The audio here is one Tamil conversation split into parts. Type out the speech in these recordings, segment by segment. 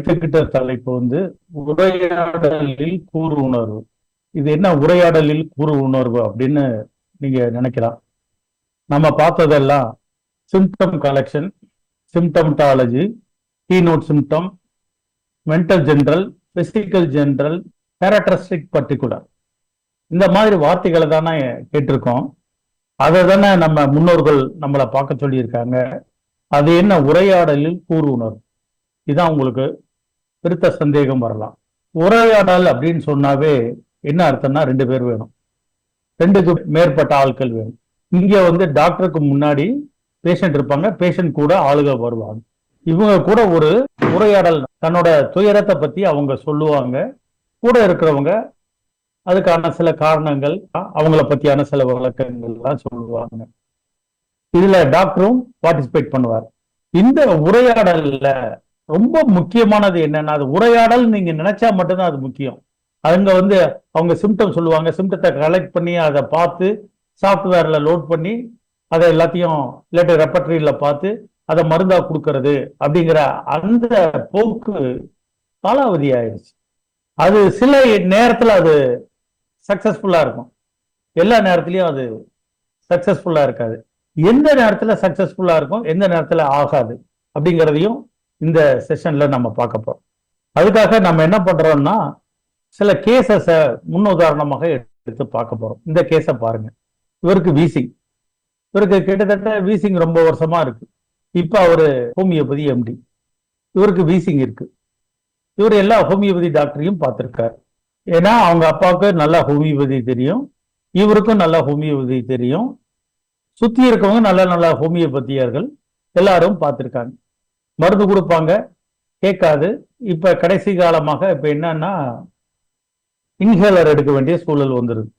எடுத்துக்கிட்ட தலைப்பு வந்து உரையாடலில் கூறு உணர்வு. இது என்ன உரையாடலில் கூறு உணர்வு அப்படின்னு நீங்க நினைக்கலாம். நம்ம பார்த்ததெல்லாம் symptom collection symptomatology keynote symptom mental general physical general characteristic particular இந்த மாதிரி வார்த்தைகளை தானே கேட்டிருக்கோம். அதை தானே நம்ம முன்னோர்கள் நம்மளை பார்க்க சொல்லியிருக்காங்க. அது என்ன உரையாடலில் கூறு உணர்வு? இதான் உங்களுக்கு விருத்த சந்தேகம் வரலாம். உரையாடல் அப்படின்னு சொன்னாவே என்ன அர்த்தம்னா ரெண்டு பேர் வேணும். ரெண்டுக்கு மேற்பட்ட ஆட்கள் வேணும். இங்க வந்து டாக்டருக்கு முன்னாடி பேஷண்ட் இருப்பாங்க. பேஷண்ட் கூட ஆளுக வருவாங்க. இவங்க கூட ஒரு உரையாடல் தன்னோட துயரத்தை பத்தி அவங்க சொல்லுவாங்க. கூட இருக்கிறவங்க அதுக்கான சில காரணங்கள் அவங்கள பத்தியான சில விளக்கங்கள்லாம் சொல்லுவாங்க. இதுல டாக்டரும் பார்ட்டிசிபேட் பண்ணுவார். இந்த உரையாடல்ல ரொம்ப முக்கியமானது என்னன்னா அது உரையாடல் நீங்க நினைச்சா மட்டும்தான் அது முக்கியம். அவங்க வந்து அவங்க சிம்டம் சொல்லுவாங்க சிம்டத்தை கலெக்ட் பண்ணி அதை பார்த்து சாஃப்ட்வேர்ல லோட் பண்ணி அதை எல்லாத்தையும் இல்லாட்டி ரெப்பட்ரியில பார்த்து அதை மருந்தா கொடுக்கறது அப்படிங்கிற அந்த போக்கு காலாவதி ஆயிடுச்சு அது சில நேரத்துல அது சக்சஸ்ஃபுல்லா இருக்கும். எல்லா நேரத்துலையும் அது சக்சஸ்ஃபுல்லா இருக்காது. எந்த நேரத்துல சக்சஸ்ஃபுல்லா இருக்கும் எந்த நேரத்துல ஆகாது அப்படிங்கிறதையும் இந்த செஷன்ல நம்ம பார்க்க போறோம். அதுக்காக நம்ம என்ன பண்றோம்னா சில கேசஸ முன்னுதாரணமாக எடுத்து பார்க்க போறோம். இந்த கேஸை பாருங்க. இவருக்கு வீசிங் இவருக்கு கிட்டத்தட்ட வீசிங் ரொம்ப வருஷமா இருக்கு. இப்ப அவரு ஹோமியோபதி எம்டி இவருக்கு வீசிங் இருக்கு. இவர் எல்லா ஹோமியோபதி டாக்டரையும் பார்த்துருக்காரு. ஏன்னா அவங்க அப்பாவுக்கு நல்லா ஹோமியோபதி தெரியும். இவருக்கும் நல்லா ஹோமியோபதி தெரியும். சுத்தி இருக்கவங்க நல்ல நல்ல ஹோமியோபதியர்கள் எல்லாரும் பார்த்திருக்காங்க. மருந்து கொடுப்பாங்க. கேட்காது. இப்ப கடைசி காலமாக இப்போ என்னன்னா இன்ஹேலர் எடுக்க வேண்டிய சூழல் வந்துருது.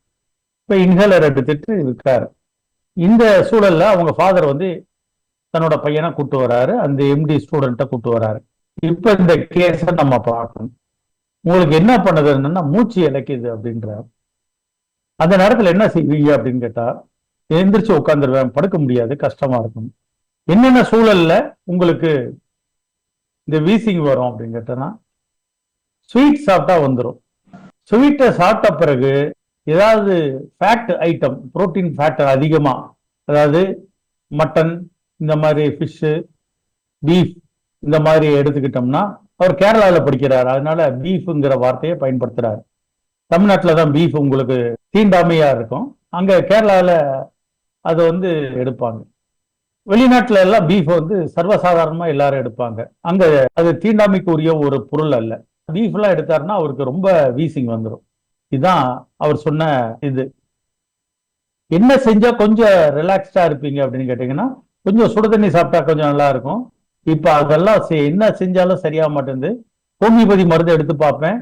இப்ப இன்ஹேலர் எடுத்துட்டு இருக்காரு. இந்த சூழல்ல அவங்க ஃபாதர் வந்து தன்னோட பையனை கூட்டு வராரு. அந்த எம்டி ஸ்டூடெண்ட்டை கூட்டு வராரு. இப்ப இந்த கேஸை நம்ம பார்க்கணும். உங்களுக்கு என்ன பண்ணுதுன்னா மூச்சு இழைக்குது அப்படின்ற அந்த நேரத்துல என்ன செய்வீங்க அப்படின்னு கேட்டா எந்திரிச்சு உட்காந்துருவேன் படுக்க முடியாது. கஷ்டமா இருக்கும். என்னென்ன சூழல்ல உங்களுக்கு இந்த வீசிங் வரும் அப்படின்னு கேட்டனா ஸ்வீட் சாப்பிட்டா வந்துடும் ஸ்வீட்டை சாப்பிட்ட பிறகு ஏதாவது ஃபேட் ஐட்டம் புரோட்டீன் ஃபேட் அதிகமாக அதாவது மட்டன் இந்த மாதிரி ஃபிஷ்ஷு பீஃப் இந்த மாதிரி எடுத்துக்கிட்டோம்னா அவர் கேரளாவில் படிக்கிறார். அதனால பீஃபுங்கிற வார்த்தையை பயன்படுத்துகிறார் தமிழ்நாட்டில் தான் பீஃப் உங்களுக்கு தீண்டாமையாக இருக்கும். அங்கே கேரளாவில் அதை வந்து எடுப்பாங்க. வெளிநாட்டுல எல்லாம் பீஃப் வந்து சர்வசாதாரணமா எல்லாரும் எடுப்பாங்க. அங்க அது தீண்டாமைக்கு உரிய ஒரு பொருள் அல்ல. பீஃப் எல்லாம் எடுத்தாருன்னா அவருக்கு ரொம்ப வீசிங் வந்துடும் இதுதான் அவர் சொன்ன இது. என்ன செஞ்சா கொஞ்சம் ரிலாக்ஸ்டா இருப்பீங்க அப்படின்னு கேட்டீங்கன்னா கொஞ்சம் சுடு தண்ணி சாப்பிட்டா கொஞ்சம் நல்லா இருக்கும். இப்ப அதெல்லாம் என்ன செஞ்சாலும் சரியாக மாட்டேங்குது ஹோமியோபதி மருந்து எடுத்து பார்ப்பேன்.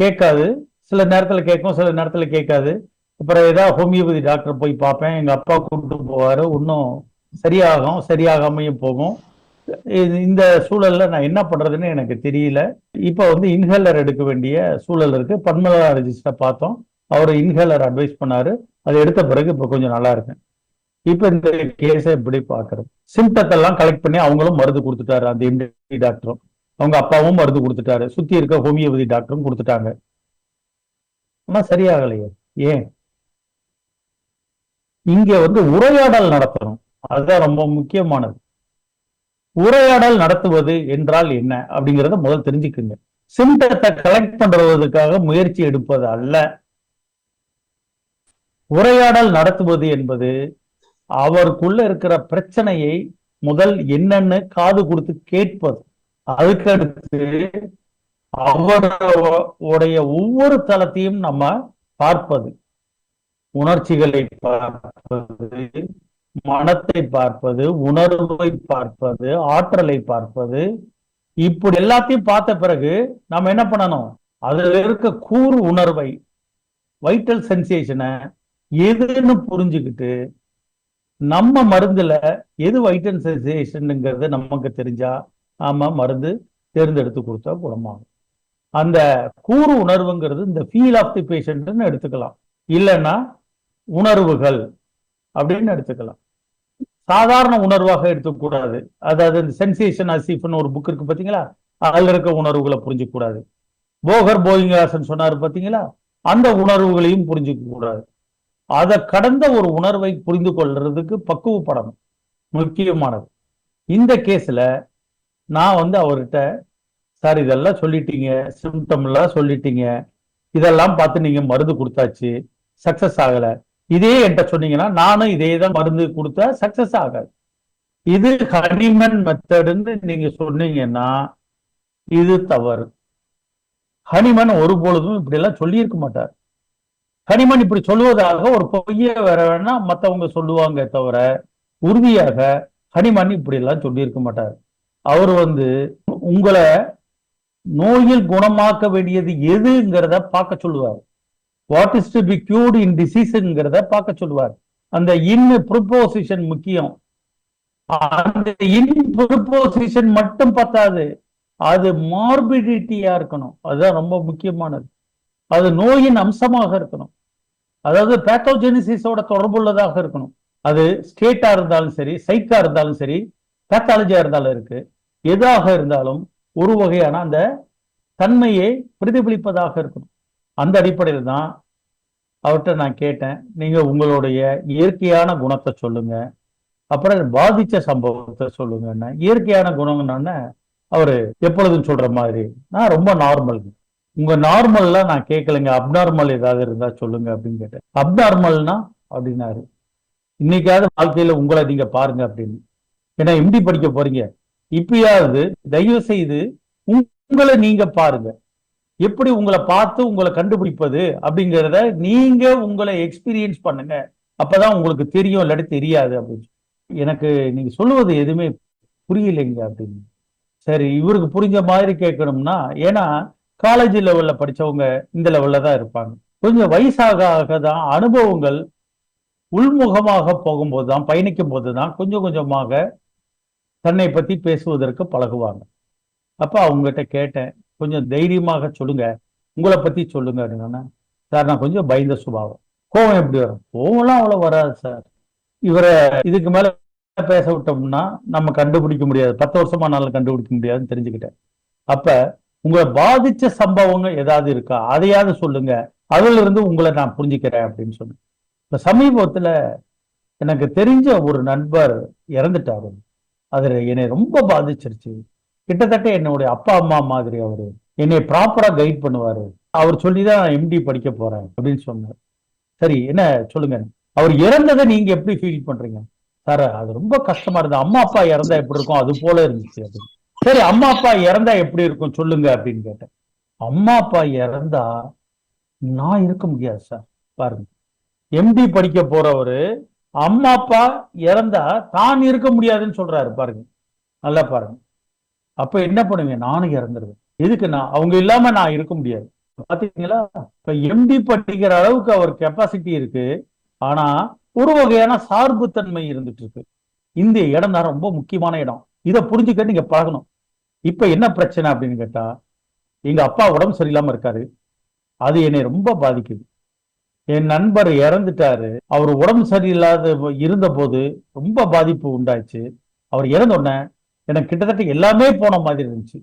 கேட்காது. சில நேரத்துல கேட்கும் சில நேரத்துல கேட்காது. அப்புறம் ஏதாவது ஹோமியோபதி டாக்டர் போய் பார்ப்பேன். எங்க அப்பா கூப்பிட்டு போவாரு. இன்னும் சரியாகும் சரியாகாமையும் போகும். இது- இந்த சூழல்ல நான் என்ன பண்றதுன்னு எனக்கு தெரியல. இப்ப வந்து இன்ஹேலர் எடுக்க வேண்டிய சூழல் இருக்கு. பன்மலாலஜிஸ்ட பார்த்தோம். அவர் இன்ஹேலர் அட்வைஸ் பண்ணாரு. அதை எடுத்த பிறகு இப்போ கொஞ்சம் நல்லா இருக்கேன். இப்போ இந்த கேஸை இப்படி பார்க்கறது? சிம்டத்தை எல்லாம் கலெக்ட் பண்ணி அவங்களும் மருந்து கொடுத்துட்டாரு. அந்த எம்டி டாக்டரும் அவங்க அப்பாவும் மருந்து கொடுத்துட்டாரு. சுத்தி இருக்க ஹோமியோபதி டாக்டரும் கொடுத்துட்டாங்க. ஆனா சரியாகலையே. ஏன்? இங்க வந்து உரையாடல் நடத்தணும். அதுதான் ரொம்ப முக்கியமானது. உரையாடல் நடத்துவது என்றால் என்ன? அப்படிங்கறத முதல் தெரிஞ்சுக்குங்க. சிம்டத்தை கலெக்ட் பண்றதுக்காக முயற்சி எடுப்பது அல்ல. உரையாடல் நடத்துவது என்பது அவருக்குள்ள இருக்கிற பிரச்சனையை முதல் என்னன்னு காது கொடுத்து கேட்பது. அதுக்கடுத்து அவருடைய ஒவ்வொரு தளத்தையும் நம்ம பார்ப்பது. உணர்ச்சிகளை பார்ப்பது. மனத்தை பார்ப்பது உணர்வை பார்ப்பது ஆற்றலை பார்ப்பது. இப்படி எல்லாத்தையும் பார்த்த பிறகு நாம என்ன பண்ணணும்? அதுல இருக்க கூறு உணர்வை வைட்டல் சென்சேஷனை எதுன்னு புரிஞ்சுக்கிட்டு நம்ம மருந்துல எது வைட்டல் சென்சேஷனுங்கிறது நமக்கு தெரிஞ்சா நாம மருந்து தேர்ந்தெடுத்து கொடுத்தா குணமாகும். அந்த கூறு உணர்வுங்கிறது இந்த ஃபீல் ஆஃப் தி பேஷண்ட்னு எடுத்துக்கலாம். இல்லைன்னா உணர்வுகள் அப்படின்னு எடுத்துக்கலாம். சாதாரண உணர்வாக எடுத்துக்கூடாது அதாவது இந்த சென்சேஷன் அசீஃப்னு ஒரு புக் இருக்கு பாத்தீங்களா? அதில் இருக்க உணர்வுகளை புரிஞ்சுக்க கூடாது. போகர் போயிங்காசன் சொன்னாரு பார்த்தீங்களா அந்த உணர்வுகளையும் புரிஞ்சுக்க கூடாது. அதை கடந்த ஒரு உணர்வை புரிந்து கொள்றதுக்கு பக்குவப்படணும். முக்கியமானது. இந்த கேஸ்ல நான் வந்து அவர்கிட்ட சார் இதெல்லாம் சொல்லிட்டீங்க. சிம்டம்லாம் சொல்லிட்டீங்க. இதெல்லாம் பார்த்து நீங்க மருந்து கொடுத்தாச்சு. சக்சஸ் ஆகல. இதே என்கிட்ட சொன்னீங்கன்னா நானும் இதே தான் மருந்து கொடுத்தா சக்சஸ் ஆகாது. இது ஹனிமன் மெத்தடுன்னு நீங்க சொன்னீங்கன்னா இது தவறு. ஹனிமன் ஒரு பொழுதும் இப்படி எல்லாம் சொல்லியிருக்க மாட்டார். ஹனிமன் இப்படி சொல்லுவதாக ஒரு பொய்ய வேற வேணா மத்தவங்க சொல்லுவாங்க தவிர உறுதியாக ஹனிமன் இப்படி எல்லாம் சொல்லியிருக்க மாட்டார். அவர் வந்து உங்களை நோயில் குணமாக்க வேண்டியது எதுங்கிறத பார்க்க சொல்லுவார். What is to be cured in டிசீஸ்ங்கிறத பார்க்க சொல்லுவார். அந்த இன் ப்ரொபோசிஷன் முக்கியம். அந்த இன் ப்ரொபோசிஷன் மட்டும் பத்தாது. அது மார்பிடிட்டியா இருக்கணும். அதுதான் ரொம்ப முக்கியமானது. அது நோயின் அம்சமாக இருக்கணும். அதாவது பேத்தோஜெனிசிஸோட தொடர்புள்ளதாக இருக்கணும். அது ஸ்டேட்டா இருந்தாலும் சரி சைக்கா இருந்தாலும் சரி பேத்தாலஜியா இருந்தாலும் இருக்கு. எதாக இருந்தாலும் ஒரு வகையான அந்த தன்மையை பிரதிபலிப்பதாக இருக்கணும். அந்த அடிப்படையில் தான் அவர்கிட்ட நான் கேட்டேன். நீங்க உங்களுடைய இயற்கையான குணத்தை சொல்லுங்க. அப்புறம் பாதிச்ச சம்பவத்தை சொல்லுங்கன்னா. இயற்கையான குணங்கன்னு அவரு எப்பொழுதும் சொல்ற மாதிரி. நான் ரொம்ப நார்மல் உங்க நார்மல்லாம் நான் கேட்கலைங்க. அப்நார்மல் ஏதாவது இருந்தா சொல்லுங்க அப்படின்னு கேட்டேன். அப்நார்மல்னா அப்படின்னாரு. இன்னைக்காவது வாழ்க்கையில உங்களை நீங்க பாருங்க அப்படின்னு. ஏன்னா எம்டி படிக்க போறீங்க. இப்பயாவது தயவு செய்து உங்களை நீங்க பாருங்க. எப்படி உங்களை பார்த்து உங்களை கண்டுபிடிப்பது அப்படிங்கிறத நீங்க உங்களை எக்ஸ்பீரியன்ஸ் பண்ணுங்க. அப்பதான் உங்களுக்கு தெரியும் இல்லாட்டி தெரியாது அப்படின்னு. எனக்கு நீங்க சொல்லுவது எதுவுமே புரியலைங்க அப்படின்னு. சரி இவருக்கு புரிஞ்ச மாதிரி கேட்கணும்னா ஏன்னா காலேஜ் லெவல்ல படிச்சவங்க இந்த லெவல்ல தான் இருப்பாங்க. கொஞ்சம் வயசாக ஆக தான் அனுபவங்கள் உள்முகமாக போகும்போது தான் பயணிக்கும் போது தான் கொஞ்சம் கொஞ்சமாக தன்னை பத்தி பேசுவதற்கு பழகுவாங்க. அப்ப அவங்ககிட்ட கேட்டேன் கொஞ்சம் தைரியமாக சொல்லுங்க. உங்களை பத்தி சொல்லுங்க அப்படின்னா சார் நான் கொஞ்சம் பயந்த சுபாவம். கோவம் எப்படி வரும்? கோவம்லாம் அவ்வளவு வராது சார். இவரை இதுக்கு மேல பேச விட்டோம்னா நம்ம கண்டுபிடிக்க முடியாது. பத்து வருஷமா நாள் கண்டுபிடிக்க முடியாதுன்னு தெரிஞ்சுக்கிட்டேன். அப்ப உங்களை பாதிச்ச சம்பவங்கள் ஏதாவது இருக்கா? அதையாவது சொல்லுங்க. அதுல இருந்து உங்களை நான் புரிஞ்சுக்கிறேன் அப்படின்னு சொன்னேன். இப்ப சமீபத்துல எனக்கு தெரிஞ்ச ஒரு நண்பர் இறந்துட்டாரு. அது என்னை ரொம்ப பாதிச்சிருச்சு. கிட்டத்தட்ட என்னுடைய அப்பா அம்மா மாதிரி அவரு. என்னை ப்ராப்பரா கைட் பண்ணுவாரு. அவர் சொல்லிதான் தான் எம்டி படிக்க போறேன் அப்படின்னு சொன்னார். சரி என்ன சொல்லுங்க. அவர் இறந்ததை நீங்க எப்படி ஃபீல் பண்றீங்க? சார் அது ரொம்ப கஷ்டமா இருந்தது. அம்மா அப்பா இறந்தா எப்படி இருக்கும்? அது போல இருந்துச்சு அப்படின்னு சரி அம்மா அப்பா இறந்தா எப்படி இருக்கும்? சொல்லுங்க அப்படின்னு கேட்டேன். அம்மா அப்பா இறந்தா நான் இருக்க முடியாது சார் பாருங்க. எம்டி படிக்க போறவரு அம்மா அப்பா இறந்தா தான் இருக்க முடியாதுன்னு சொல்றாரு பாருங்க. நல்லா பாருங்க. அப்ப என்ன பண்ணுவீங்க நானும் இறந்துருவேன். எதுக்கு நான்? அவங்க இல்லாம நான் இருக்க முடியாது. பாத்தீங்களா? இப்ப எம்டி படிக்கிற அளவுக்கு அவர் கெப்பாசிட்டி இருக்கு. ஆனா ஒரு வகையான சார்புத்தன்மை இருந்துட்டு இருக்கு இந்த இடம் தான் ரொம்ப முக்கியமான இடம். இதை புரிஞ்சுக்க நீங்க பழகணும். இப்ப என்ன பிரச்சனை அப்படின்னு கேட்டா எங்க அப்பா உடம்பு சரியில்லாம இருக்காரு. அது என்னை ரொம்ப பாதிக்குது. என் நண்பர் இறந்துட்டாரு. அவர் உடம்பு சரியில்லாத இருந்த போது ரொம்ப பாதிப்பு உண்டாச்சு அவர் இறந்த உடனே எனக்கு கிட்டத்தட்ட எல்லாமே போன மாதிரி இருந்துச்சு.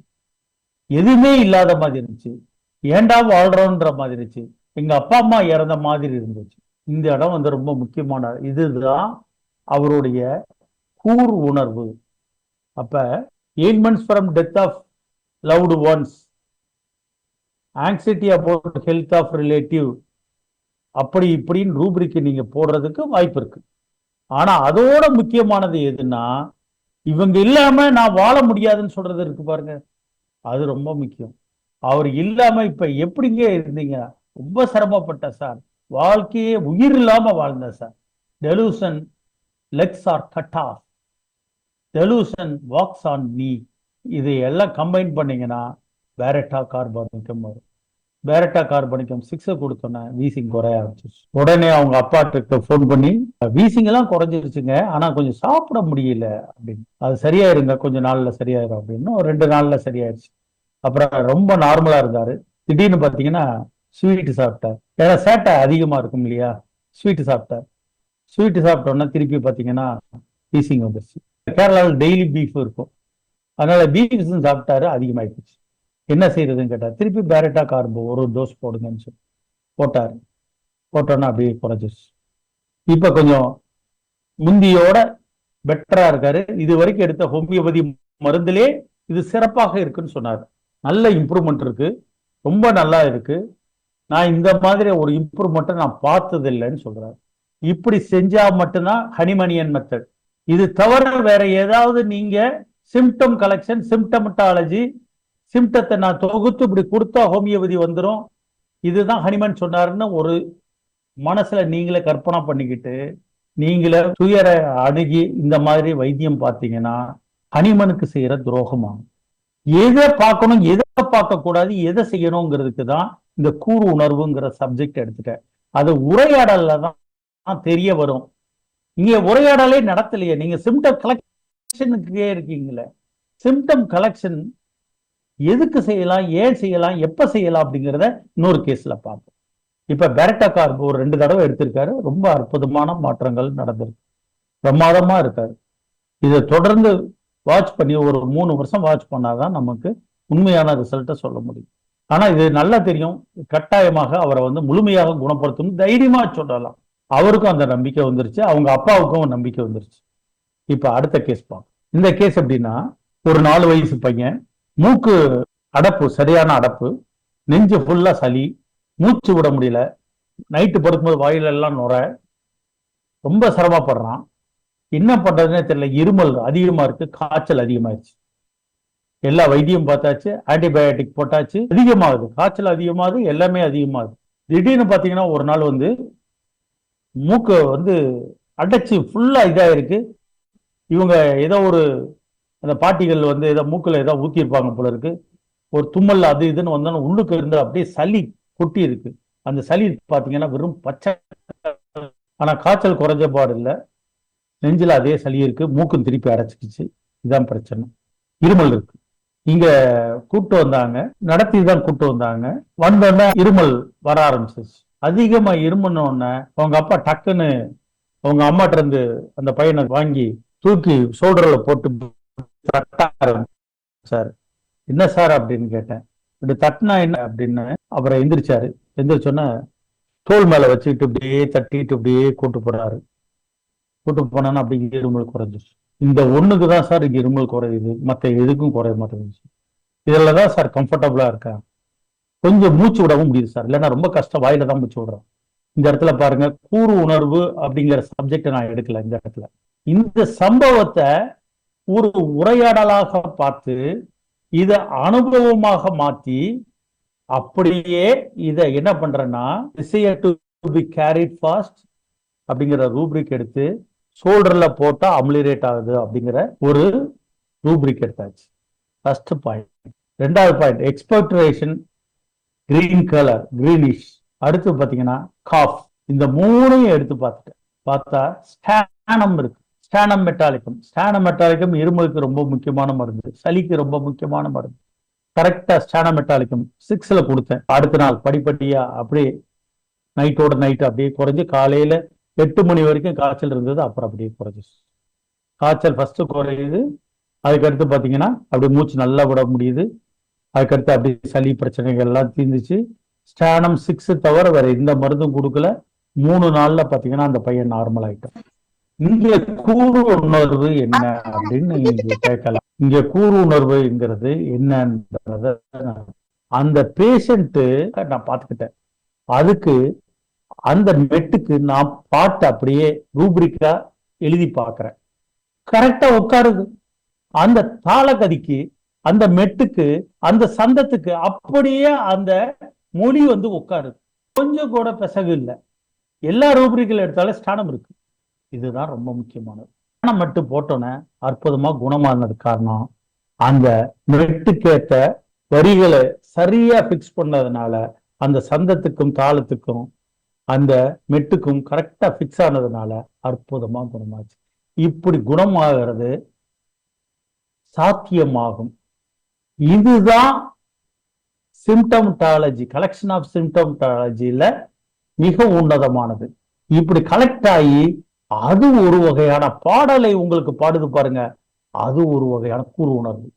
எதுவுமே இல்லாத மாதிரி இருந்துச்சு. ஏண்டா வாழ்றோன்ற மாதிரி இருந்துச்சு. எங்க அப்பா அம்மா இறந்த மாதிரி இருந்துச்சு. இந்த இடம் வந்து ரொம்ப முக்கியமான இதுதான் அவருடைய கூர் உணர்வு. அப்ப eight months from death of loved ones anxiety about health of relative அப்படி இப்படின்னு ரூபிரிக்கு நீங்க போடுறதுக்கு வாய்ப்பு இருக்கு. ஆனா அதோட முக்கியமானது எதுன்னா இவங்க இல்லாம நான் வாழ முடியாதுன்னு சொல்றது இருக்கு பாருங்க. அது ரொம்ப முக்கியம். அவர் இல்லாம இப்ப எப்படிங்க இருந்தீங்க? ரொம்ப சிரமப்பட்ட சார். வாழ்க்கையே உயிர் இல்லாம வாழ்ந்த sir. Delusion legs are cut off delusion walks on knee இது எல்லாம் கம்பைன் பண்ணீங்கன்னா பேரட்டா கார்பானிக்கம் வரும். பேரட்டா கார்பனிக்கம் சிக்ஸை கொடுத்தோன்னே வீசிங் குறைய ஆரம்பிச்சிருச்சு. உடனே அவங்க அப்பாட்டுக்கு ஃபோன் பண்ணி வீசிங் எல்லாம் குறைஞ்சிருச்சுங்க ஆனா கொஞ்சம் சாப்பிட முடியல அப்படின்னு. அது சரியாயிருங்க கொஞ்சம் நாள்ல சரியாயிரும் அப்படின்னு. ஒரு ரெண்டு நாள்ல சரியாயிருச்சு. அப்புறம் ரொம்ப நார்மலா இருந்தாரு. திடீர்னு பாத்தீங்கன்னா ஸ்வீட்டு சாப்பிட்டார். ஏன்னா சேட்டை அதிகமா இருக்கும் இல்லையா? ஸ்வீட்டு சாப்பிட்டார். ஸ்வீட்டு சாப்பிட்டோன்னா திருப்பி பாத்தீங்கன்னா வீசிங் வந்துருச்சு. கேரளாவில் டெய்லி பீஃப் இருக்கும். அதனால பீஃப் சாப்பிட்டாரு அதிகமாகி என்ன செய்யறதுன்னு கேட்டார் திருப்பி பேரட்டா கார்போ ஒரு டோஸ் போடுங்கன்னு சொல்லி. போட்டார். போட்டோன்னா அப்படியே குறைஞ்சிருச்சு. இப்ப கொஞ்சம் முந்தியோட பெட்டரா இருக்காரு. இது வரைக்கும் எடுத்த ஹோமியோபதி மருந்திலே இது சிறப்பாக இருக்குன்னு சொன்னார். நல்ல இம்ப்ரூவ்மெண்ட் இருக்கு. ரொம்ப நல்லா இருக்கு. நான் இந்த மாதிரி ஒரு இம்ப்ரூவ்மெண்ட்டை நான் பார்த்தது இல்லைன்னு சொல்றாரு. இப்படி செஞ்சா மட்டும்தான் ஹனிமணியன் மெத்தட் இது தவிர வேற ஏதாவது நீங்க சிம்டம் கலெக்ஷன் சிம்டமட்டாலஜி சிம்டத்தை நான் தொகுத்து இப்படி கொடுத்தா ஹோமியோபதி வந்துடும் இதுதான் ஹனிமன் சொன்னாருன்னு ஒரு மனசுல நீங்களே கற்பனை பண்ணிக்கிட்டு நீங்களே துயர அணுகி இந்த மாதிரி வைத்தியம் பார்த்தீங்கன்னா ஹனிமனுக்கு செய்யற துரோகமாகும். எதை பார்க்கணும் எதை பார்க்க கூடாது எதை செய்யணுங்கிறதுக்கு தான் இந்த கூறு உணர்வுங்கிற சப்ஜெக்ட் எடுத்துட்டேன். அது உரையாடல்ல தான் தெரிய வரும். இங்க உரையாடலே நடத்தலையே. நீங்க சிம்டம் கலெக்ஷனுக்கே இருக்கீங்களே. சிம்டம் கலெக்ஷன் எதுக்கு செய்யலாம் ஏன் செய்யலாம் எப்ப செய்யலாம் அப்படிங்கிறத இன்னொரு கேஸ்ல பார்ப்போம். இப்ப பெரட்டா கார்பு ஒரு ரெண்டு தடவை எடுத்திருக்காரு. ரொம்ப அற்புதமான மாற்றங்கள் நடந்திருக்கு. பிரமாதமா இருக்காரு. இதை தொடர்ந்து வாட்ச் பண்ணி ஒரு மூணு வருஷம் வாட்ச் பண்ணாதான் நமக்கு உண்மையான ரிசல்ட்டை சொல்ல முடியும். ஆனா இது நல்லா தெரியும். கட்டாயமாக அவரை வந்து முழுமையாக குணப்படுத்தும் தைரியமா சொல்லலாம். அவருக்கும் அந்த நம்பிக்கை வந்துருச்சு. அவங்க அப்பாவுக்கும் நம்பிக்கை வந்துருச்சு. இப்ப அடுத்த கேஸ் பார்ப்போம். இந்த கேஸ் எப்படின்னா ஒரு நாலு வயசு பையன் மூக்கு அடப்பு சரியான அடப்பு நெஞ்சு ஃபுல்லா சளி மூச்சு விட முடியல. நைட்டு படுக்கும்போது வாயில எல்லாம் நுர. ரொம்ப சிரமப்படுறான். என்ன பண்றதுன்னே தெரியல. இருமல் அதிகமா இருக்கு. காய்ச்சல் அதிகமாயிருச்சு. எல்லா வைத்தியம் பார்த்தாச்சு. ஆன்டிபயோட்டிக் போட்டாச்சு. அதிகமாகுது. காய்ச்சல் அதிகமாகுது. எல்லாமே அதிகமாகுது. திடீர்னு பார்த்தீங்கன்னா ஒரு நாள் வந்து மூக்கு வந்து அடைச்சு ஃபுல்லா இதாக இருக்கு இவங்க ஏதோ ஒரு அந்த பாட்டிகள் வந்து ஏதோ மூக்குல ஏதோ ஊற்றியிருப்பாங்க போல இருக்கு. ஒரு தும்மல் அது இதுன்னு வந்தோன்னா உள்ளுக்கு இருந்து அப்படியே சளி கொட்டி இருக்கு அந்த சளி பாத்தீங்கன்னா வெறும் பச்சை ஆனா காய்ச்சல் குறைஞ்ச பாடு இல்லை நெஞ்சில அதே சளி இருக்கு. மூக்கும் திருப்பி அடைச்சிக்கிச்சு. இதான் பிரச்சனை. இருமல் இருக்கு. இங்க கூப்பிட்டு வந்தாங்க. நடத்தி தான் கூப்பிட்டு வந்தாங்க. வந்தோடனே இருமல் வர ஆரம்பிச்சிச்சு அதிகமா இருமுன உடனே அவங்க அப்பா டக்குன்னு அவங்க அம்மாட்ட இருந்து அந்த பையனை வாங்கி தூக்கி ஷோல்டர்ல போட்டு தட்ட ஆரம்பிச்சார் என்ன சார்? அப்படின்னு கேட்டேன். இப்படி தட்டினா என்ன? அப்படின்னு அவரை எந்திரிச்சாரு. எந்திரிச்சோன்னா தோல் மேல வச்சுக்கிட்டு இப்படியே தட்டிட்டு இப்படியே கூட்டு போறாரு கூட்டு போனா அப்படி இருமல் குறைஞ்சிருச்சு. இந்த ஒண்ணுக்கு தான் சார் இங்க இருமல் குறையுது. மத்த எதுக்கும் குறைய மாட்டேங்குது. இதுலதான் சார் கம்ஃபர்டபுளா இருக்கேன். கொஞ்சம் மூச்சு விடவும் முடியுது சார். இல்லைன்னா ரொம்ப கஷ்டம். வாயில தான் மூச்சு விடுறேன் இந்த இடத்துல பாருங்க கூறு உணர்வு அப்படிங்கிற சப்ஜெக்ட் நான் எடுக்கல இந்த இடத்துல. இந்த சம்பவத்தை ஒரு உரையாடலாக பார்த்து இதை அனுபவமாக மாற்றி அப்படியே இதை என்ன பண்றேன்னா டு பி கேரிட் ஃபாஸ்ட் அப்படிங்கிற ரூப்ரிக் எடுத்து ஷோல்டர்ல போட்டா அம்லிரேட் ஆகுது அப்படிங்கிற ஒரு ரூப்ரிக் எடுத்தாச்சு. ஃபர்ஸ்ட் பாயிண்ட் ரெண்டாவது point expectoration green colour greenish அடுத்து பார்த்தீங்கன்னா காஃப் இந்த மூணையும் எடுத்து பார்த்துட்டேன். பார்த்தா ஸ்டானம் இருக்கு. ஸ்டானம் மெட்டாலிக்கம் ஸ்டானம் மெட்டாலிக்கம் இருமலுக்கு ரொம்ப முக்கியமான மருந்து. சளிக்கு ரொம்ப முக்கியமான மருந்து. கரெக்டா ஸ்டானம் மெட்டாலிக்கம் சிக்ஸ்ல கொடுத்தேன். அடுத்த நாள் படிப்படியா அப்படியே நைட்டோட நைட் அப்படியே குறைஞ்சு காலையில எட்டு மணி வரைக்கும் காய்ச்சல் இருந்தது அப்புறம் அப்படியே குறைஞ்சிச்சு. காய்ச்சல் ஃபர்ஸ்ட் குறையுது. அதுக்கடுத்து பாத்தீங்கன்னா அப்படியே மூச்சு நல்லா விட முடியுது. அதுக்கடுத்து அப்படியே சளி பிரச்சனைகள் எல்லாம் தீர்ந்துச்சு. ஸ்டானம் சிக்ஸ் தவிர வேற எந்த மருந்தும் கொடுக்கல. மூணு நாள்ல பாத்தீங்கன்னா அந்த பையன் நார்மல் ஆயிட்டான். இங்க கூறு உணர்வு என்ன அப்படின்னு நீங்க கேட்கலாம். இங்க கூறு உணர்வுங்கிறது என்னன்றத அந்த பேஷண்ட்டு நான் பார்த்துக்கிட்டேன். அதுக்கு அந்த மெட்டுக்கு நான் பாட்டு அப்படியே ரூப்ரிக்கா எழுதி பார்க்கறேன். கரெக்டா உட்காருது. அந்த தாளகதிக்கு அந்த மெட்டுக்கு அந்த சந்தத்துக்கு அப்படியே அந்த மொழி வந்து உட்காருது. கொஞ்சம் கூட பிசகு இல்லை. எல்லா ரூபரிகள் எடுத்தாலும் ஸ்டானம் இருக்கு. இதுதான் ரொம்ப முக்கியமானது. ஸ்டானம் மட்டும் போட்டோன்னே அற்புதமா குணமானது காரணம். அந்த மெட்டுக்கேத்த வரிகளை சரியா பிக்ஸ் பண்ணதுனால அந்த சந்தத்துக்கும் தாளத்துக்கும் அந்த மெட்டுக்கும் கரெக்டா பிக்ஸ் ஆனதுனால அற்புதமா குணமாச்சு. இப்படி குணமாகிறது சாத்தியமாகும். இதுதான் சிம்டம்டாலஜி கலெக்ஷன் ஆஃப் சிம்டம்டாலஜியில மிக உன்னதமானது. இப்படி கலெக்ட் ஆகி அது ஒரு வகையான பாடலை உங்களுக்கு பாடுது பாருங்க. அது ஒரு வகையான கூறு உணர்வு.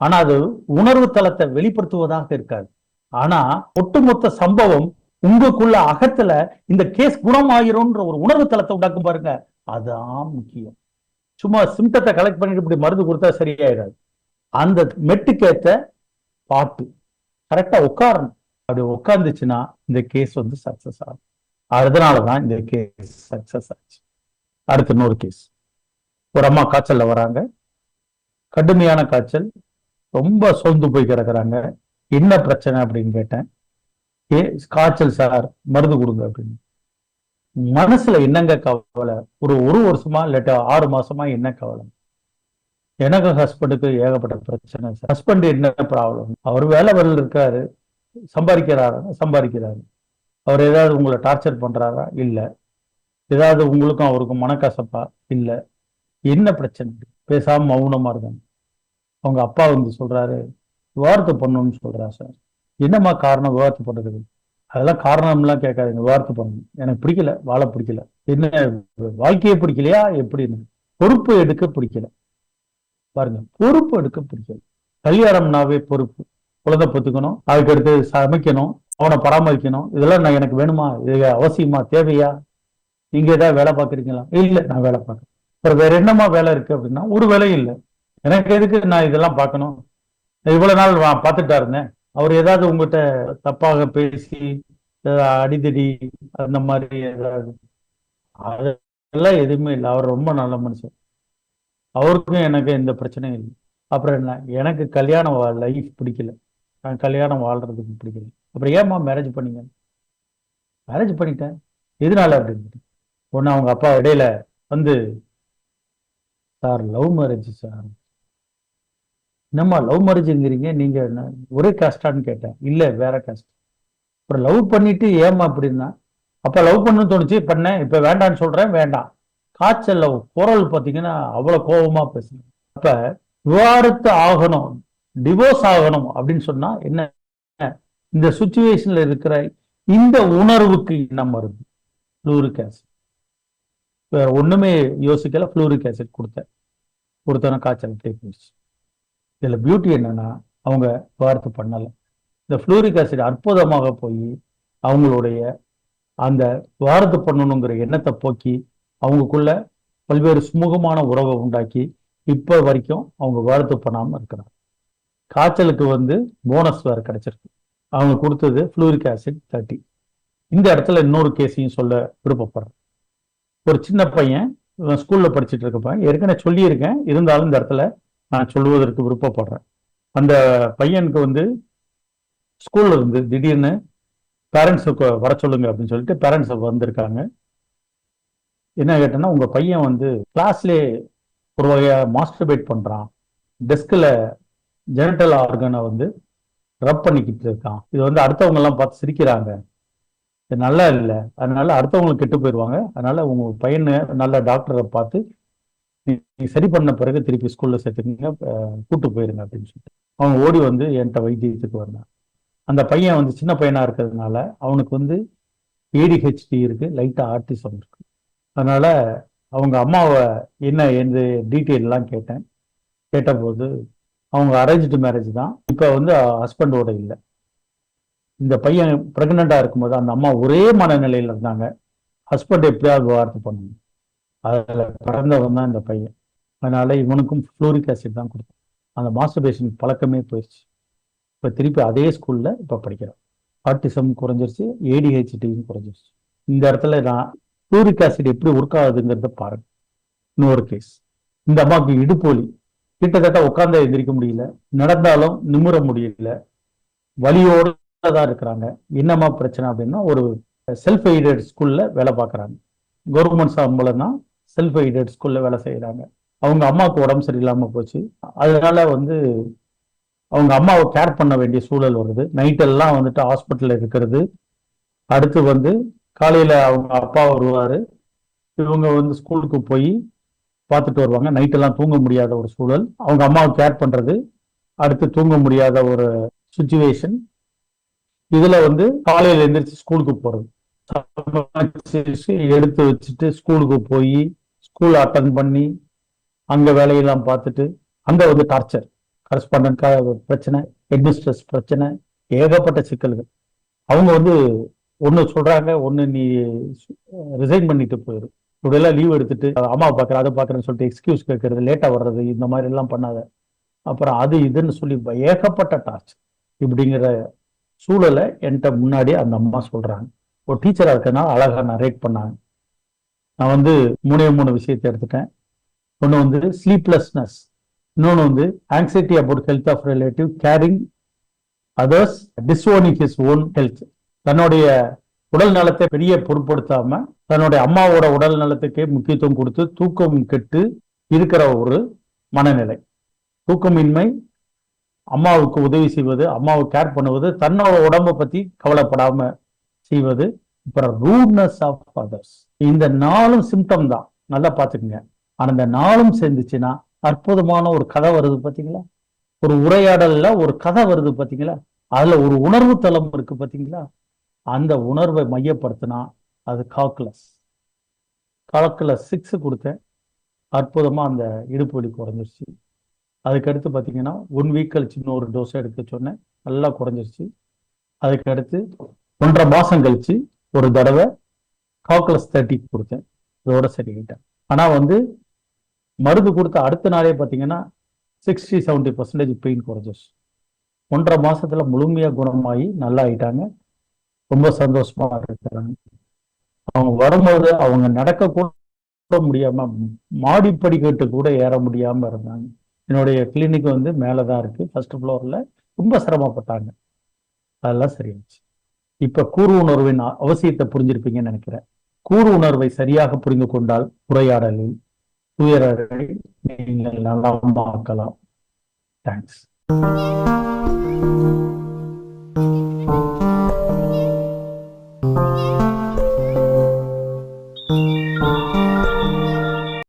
ஆனா அது உணர்வு தளத்தை வெளிப்படுத்துவதாக இருக்காது. ஆனா ஒட்டுமொத்த சம்பவம் உங்களுக்குள்ள அகத்துல இந்த கேஸ் குணமாயிரும்ன்ற ஒரு உணர்வு தளத்தை உண்டாக்கும் பாருங்க. அதான் முக்கியம். சும்மா சிம்டத்தை கலெக்ட் பண்ணிட்டு இப்படி மருந்து கொடுத்தா சரியாயிடாது அந்த மெட்டுக்கேத்த பாட்டு. கரெக்டா உட்காரணும். அப்படி உட்கார்ந்துச்சுன்னா இந்த கேஸ் வந்து சக்சஸ் ஆகும். அதனாலதான் இந்த கேஸ் சக்சஸ் ஆச்சு. அடுத்து இன்னொரு கேஸ் ஒரு அம்மா காய்ச்சல்ல வராங்க. கடுமையான காய்ச்சல். ரொம்ப சோர்ந்து போய் கிடக்குறாங்க. என்ன பிரச்சனை அப்படின்னு கேட்டேன். ஏ காய்ச்சல் சார் மருந்து கொடுங்க அப்படின்னு. மனசுல என்னங்க கவலை? ஒரு ஒரு வருஷமா இல்லாட்ட ஆறு மாசமா என்ன கவலை? எனக்கு ஹஸ்பண்டுக்கு ஏகப்பட்ட பிரச்சனை. சார் ஹஸ்பண்ட் என்ன ப்ராப்ளம் அவர் வேலை வரல இருக்காரு. சம்பாதிக்கிறாரு சம்பாதிக்கிறாரு. அவர் ஏதாவது உங்களை டார்ச்சர் பண்றாரா? இல்ல. ஏதாவது உங்களுக்கும் அவருக்கும் மனக்கசப்பா? இல்ல. என்ன பிரச்சனை? பேசாம மௌனமா இருக்காங்க அவங்க அப்பா வந்து சொல்றாரு விவாகரத்து பண்ணணும்னு சொல்றா சார் என்னம்மா காரணம் விவாகரத்து பண்றதுக்கு? அதெல்லாம் காரணம்லாம் கேட்காதீங்க. விவாகரத்து பண்ணணும். எனக்கு பிடிக்கல. வாழ பிடிக்கல. என்ன வாழ்க்கையே பிடிக்கலையா? எப்படின்னு. பொறுப்பு எடுக்க பிடிக்கல. பாருங்க பொறுப்பு எடுக்க பிடிக்கல. கல்யாணம்னாவே பொறுப்பு. குழந்தை பொத்துக்கணும். அதுக்கு அடுத்து சமைக்கணும். அவனை பராமரிக்கணும். இதெல்லாம் நான் எனக்கு வேணுமா? இது அவசியமா? தேவையா? நீங்க ஏதாவது வேலை பார்க்குறீங்களா? இல்லை நான் வேலை பார்க்கறேன் அப்புறம் வேற என்னமா வேலை இருக்கு அப்படின்னா ஒரு வேலையும் இல்லை. எனக்கு எதுக்கு நான் இதெல்லாம் பார்க்கணும்? இவ்வளவு நாள் பார்த்துட்டா இருந்தேன். அவர் ஏதாவது உங்ககிட்ட தப்பாக பேசி அடிதடி அந்த மாதிரி ஏதாவது. அதெல்லாம் எதுவுமே இல்லை. அவர் ரொம்ப நல்ல மனுஷன். அவருக்கும் எனக்கு எந்த பிரச்சனையும் இல்லை. அப்புறம் என்ன? எனக்கு கல்யாணம் லைஃப் பிடிக்கல. நான் கல்யாணம் வாழ்றதுக்கு பிடிக்கல. அப்புறம் ஏம்மா மேரேஜ் பண்ணீங்க? மேரேஜ் பண்ணிட்டேன். எதனால அப்படின்னு ஒன்று அவங்க அப்பா இடையில வந்து சார் லவ் மேரேஜ் சார் என்னம்மா லவ் மேரேஜுங்கிறீங்க நீங்க என்ன ஒரே கஷ்டான்னு கேட்டேன். இல்ல வேற காஸ்ட் அப்புறம் லவ் பண்ணிட்டு ஏமா அப்படின்னா அப்ப லவ் பண்ணு தோணுச்சு. பண்ணேன். இப்ப வேண்டான்னு சொல்றேன். வேண்டாம். காய்ச்சல் குரல் பார்த்தீங்கன்னா அவ்வளவு கோபமா பேசுனேன். அப்ப விவாகரத்து ஆகணும். டிவோர்ஸ் ஆகணும். அப்படின்னு சொன்னா என்ன இந்த சுச்சுவேஷன்ல இருக்கிற இந்த உணர்வுக்கு என்ன மருந்து ஃப்ளூரிக் ஆசிட் வேற ஒண்ணுமே யோசிக்கல ஃப்ளூரிக் ஆசிட் கொடுத்தேன் கொடுத்தோன்னா காய்ச்சல் போயிடுச்சு. இதுல பியூட்டி என்னன்னா அவங்க வார்த்தை பண்ணல. இந்த ஃப்ளூரிக் ஆசிட் அற்புதமாக போய் அவங்களுடைய அந்த வாரத்து பண்ணணுங்கிற எண்ணத்தை போக்கி அவங்களுக்குள்ள பல்வேறு சுமூகமான உறவை உண்டாக்கி இப்ப வரைக்கும் அவங்க வாரத்து பண்ணாம இருக்கிறாங்க. காய்ச்சலுக்கு வந்து போனஸ் வேற கிடைச்சிருக்கு. அவங்க கொடுத்தது ஃப்ளூரிக் ஆசிட் தேர்ட்டி இந்த இடத்துல இன்னொரு கேஸையும் சொல்ல விருப்பப்படுறேன். ஒரு சின்ன பையன் ஸ்கூல்ல படிச்சுட்டு இருக்கப்ப ஏற்கனவே சொல்லியிருக்கேன். இருந்தாலும் இந்த இடத்துல நான் சொல்லுவதற்கு விருப்பப்படுறேன். அந்த பையனுக்கு வந்து ஸ்கூல்ல இருந்து திடீர்னு பேரண்ட்ஸுக்கு வர சொல்லுங்க அப்படின்னு சொல்லிட்டு பேரண்ட்ஸ் வந்திருக்காங்க. என்ன கேட்டேன்னா உங்க பையன் வந்து கிளாஸ்லேயே ஒரு வகையா மாஸ்டர்பேட் பண்றான். டெஸ்கில் ஜெனட்டல் ஆர்கனை வந்து ரப் பண்ணிக்கிட்டு இருக்கான். இது வந்து அடுத்தவங்க எல்லாம் பார்த்து சிரிக்கிறாங்க. இது நல்லா இல்லை. அதனால அடுத்தவங்களுக்கு கெட்டு போயிடுவாங்க அதனால உங்க பையனை நல்ல டாக்டரை பார்த்து நீ சரி பண்ண பிறகு திருப்பி ஸ்கூல்ல சேர்த்துக்கங்க. கூட்டு போயிருங்க அப்படின்னு சொல்லிட்டு. அவன் ஓடி வந்து என்கிட்ட வைத்தியத்துக்கு வந்தான். அந்த பையன் வந்து சின்ன பையனா இருக்கிறதுனால அவனுக்கு வந்து ஏடிஹெச்டி இருக்கு. லைட்டா ஆர்டிசம் இருக்கு. அதனால அவங்க அம்மாவை என்ன எந்த டீட்டெயில் எல்லாம் கேட்டேன். கேட்டபோது அவங்க அரேஞ்ச்டு மேரேஜ் தான். இப்போ வந்து ஹஸ்பண்டோட இல்லை. இந்த பையன் ப்ரெக்னெண்ட்டாக இருக்கும்போது அந்த அம்மா ஒரே மனநிலையில் இருந்தாங்க. ஹஸ்பண்ட் எப்படியாவது விவகாரத்து பண்ணணும். அதில் பிறந்தவன் தான் இந்த பையன். அதனால இவனுக்கும் ஃப்ளூரிக் ஆசிட் தான் கொடுத்தோம். அந்த மாஸ்டர்பேஷன் பழக்கமே போயிடுச்சு. இப்போ திருப்பி அதே ஸ்கூலில் இப்போ படிக்கிறோம். ஆர்டிசம் குறைஞ்சிருச்சு ஏடிஹெச்டியும் குறைஞ்சிருச்சு. இந்த இடத்துல நான் ஃப்ளூரிக் ஆசிட் எப்படி ஒர்க் ஆகுதுங்கிறத பாருங்க. இன்னொரு கேஸ் இந்த அம்மாவுக்கு இடுப்போலி கிட்டத்தட்ட உட்கார்ந்து எந்திரிக்க முடியல. நடந்தாலும் நிமிர முடியல. வலியோடு தான் இருக்கிறாங்க. என்னமா பிரச்சனை அப்படின்னா ஒரு செல்ஃப் எய்டட் ஸ்கூல்ல வேலை பார்க்குறாங்க. கவர்மெண்ட் சம்பளம்னா தான் செல்ஃப் எய்டட் ஸ்கூல்ல வேலை செய்யறாங்க. அவங்க அம்மாவுக்கு உடம்பு சரியில்லாம போச்சு. அதனால வந்து அவங்க அம்மாவை கேர் பண்ண வேண்டிய சூழல் வருது. நைட் எல்லாம் வந்துட்டு ஹாஸ்பிட்டல்ல இருக்கிறது. அடுத்து வந்து காலையில அவங்க அப்பா வருவாரு. இவங்க வந்து ஸ்கூலுக்கு போய் பார்த்துட்டு வருவாங்க. நைட்டெல்லாம் தூங்க முடியாத ஒரு சூழல். அவங்க அம்மாவை கேர் பண்ணுறது அடுத்து தூங்க முடியாத ஒரு சுச்சுவேஷன் இதில் வந்து காலையில் எழுந்திரிச்சு ஸ்கூலுக்கு போகிறது எடுத்து வச்சுட்டு ஸ்கூலுக்கு போய் ஸ்கூல் அட்டன் பண்ணி அங்கே வேலையெல்லாம் பார்த்துட்டு அங்கே வந்து டார்ச்சர் கரஸ்பாண்டன்ட் பிரச்சனை ஹெட்மிஸ்ட்ரஸ் பிரச்சனை ஏகப்பட்ட சிக்கல்கள். அவங்க வந்து ஒன்று சொல்கிறாங்க ஒன்று நீ ரிசைன் பண்ணிட்டு போயிடும் இப்படியெல்லாம் லீவ் எடுத்துட்டு அம்மா பாக்குற அதை பார்க்குறேன்னு சொல்லிட்டு எக்ஸ்கியூஸ் கேட்கறது லேட்டாக வர்றது இந்த மாதிரி எல்லாம் பண்ணாத. அப்புறம் அது இதுன்னு சொல்லி ஏகப்பட்ட டார்ச் இப்படிங்கிற சூழலை என்கிட்ட முன்னாடி அந்த அம்மா சொல்கிறாங்க ஒரு டீச்சராக இருக்கேன்னா அழகா நரேட் பண்ணாங்க. நான் வந்து மூணே மூணு விஷயத்தை எடுத்துட்டேன். ஒன்று வந்து ஸ்லீப்லெஸ்னஸ் இன்னொன்று வந்து anxiety about health of relative caring others disowning his own health தன்னுடைய உடல் நலத்தை பெரிய பொருட்படுத்தாம தன்னுடைய அம்மாவோட உடல் நலத்துக்கே முக்கியத்துவம் கொடுத்து தூக்கம் கெட்டு இருக்கிற ஒரு மனநிலை. தூக்கமின்மை அம்மாவுக்கு உதவி செய்வது அம்மாவை கேர் பண்ணுவது தன்னோட உடம்பை பத்தி கவலைப்படாம செய்வது அப்புறம் ரூட்னஸ் ஆஃப் அதர்ஸ் இந்த நாளும் சிம்டம் தான். நல்லா பாத்துக்கங்க ஆனா இந்த நாளும் சேர்ந்துச்சுன்னா அற்புதமான ஒரு கதை வருது பாத்தீங்களா ஒரு உரையாடல்ல ஒரு கதை வருது பாத்தீங்களா அதுல ஒரு உணர்வு தளம் இருக்கு பாத்தீங்களா அந்த உணர்வை மையப்படுத்தினா அது கால்குலஸ் கால்குலஸ் சிக்ஸ் கொடுத்தேன். அற்புதமாக அந்த இடுப்பு வலி குறைஞ்சிருச்சு. அதுக்கடுத்து பார்த்தீங்கன்னா ஒன் வீக் கழிச்சு இன்னொரு டோஸை எடுக்க சொன்னேன். நல்லா குறைஞ்சிருச்சு. அதுக்கடுத்து ஒன்றரை மாதம் கழிச்சு ஒரு தடவை கால்குலஸ் தேர்ட்டி கொடுத்தேன். இதோட சரியாயிட்டேன். ஆனால் வந்து மருந்து கொடுத்த அடுத்த நாளே பார்த்தீங்கன்னா சிக்ஸ்டி செவன்ட்டி பர்சன்டேஜ் பெயின் குறைஞ்சிருச்சு. ஒன்றரை மாசத்துல முழுமையா குணமாகி நல்லா ஆயிட்டாங்க ரொம்ப சந்தோஷமா இருக்கிறாங்க அவங்க வரும்போது அவங்க நடக்க கூட முடியாம மாடி படிக்கட்டு கூட ஏற முடியாம இருந்தாங்க. என்னுடைய கிளினிக் வந்து மேலதான் இருக்கு ஃபர்ஸ்ட் ஃப்ளோர்ல ரொம்ப சிரமப்பட்டாங்க. அதெல்லாம் சரியாச்சு. இப்ப கூறு உணர்வின் அவசியத்தை புரிஞ்சிருப்பீங்கன்னு நினைக்கிறேன். கூறு உணர்வை சரியாக புரிந்து கொண்டால் உரையாடலில் துயரரை நீங்கள் நலமாக்கலாம். தேங்க்ஸ்